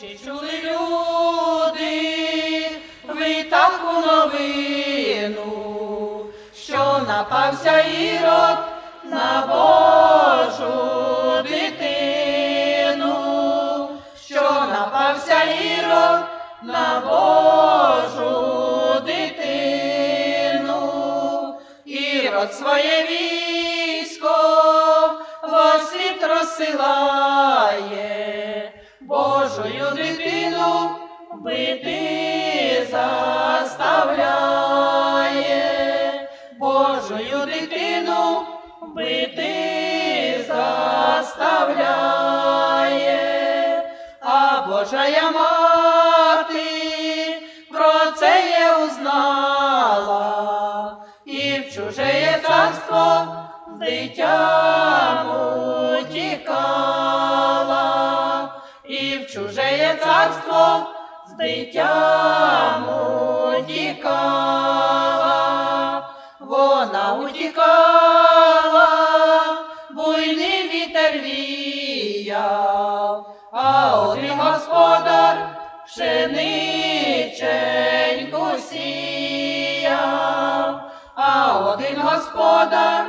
Чи чули люди, ви таку новину, що напався ірод на Божу дитину, що напався ірод на Божу дитину, ірод своє військо світ розсилає, бити заставляє, Божою дитину бити заставляє, а Божая мати про це є узнала, і в чуже царство з дитям утікала, і в чуже царство дитям утікала, вона утікала, буйний вітер віяв, а один господар пшениченьку сіяв, а один господар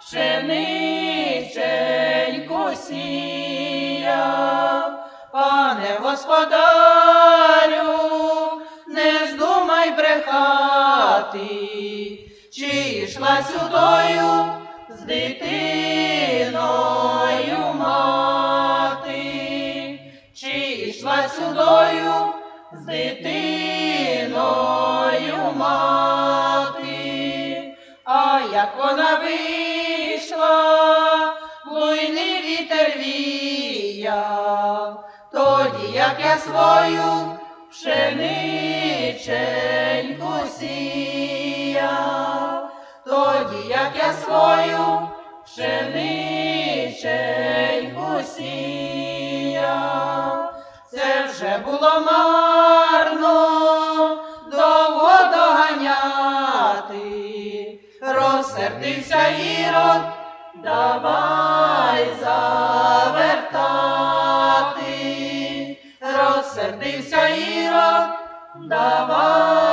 пшениченьку сіяв, пане господарю, здумай брехати, чи йшла сюдою з дитиною мати, чи йшла сюдою з дитиною мати, а як вона вийшла, буйний вітер віяв, тоді як я свою пшениченьку посіяв, тоді, як я свою пшениченьку сіяв, це вже було марно довго доганяти, розсердився ірод, давай завертати, розсердився ірод. Давай.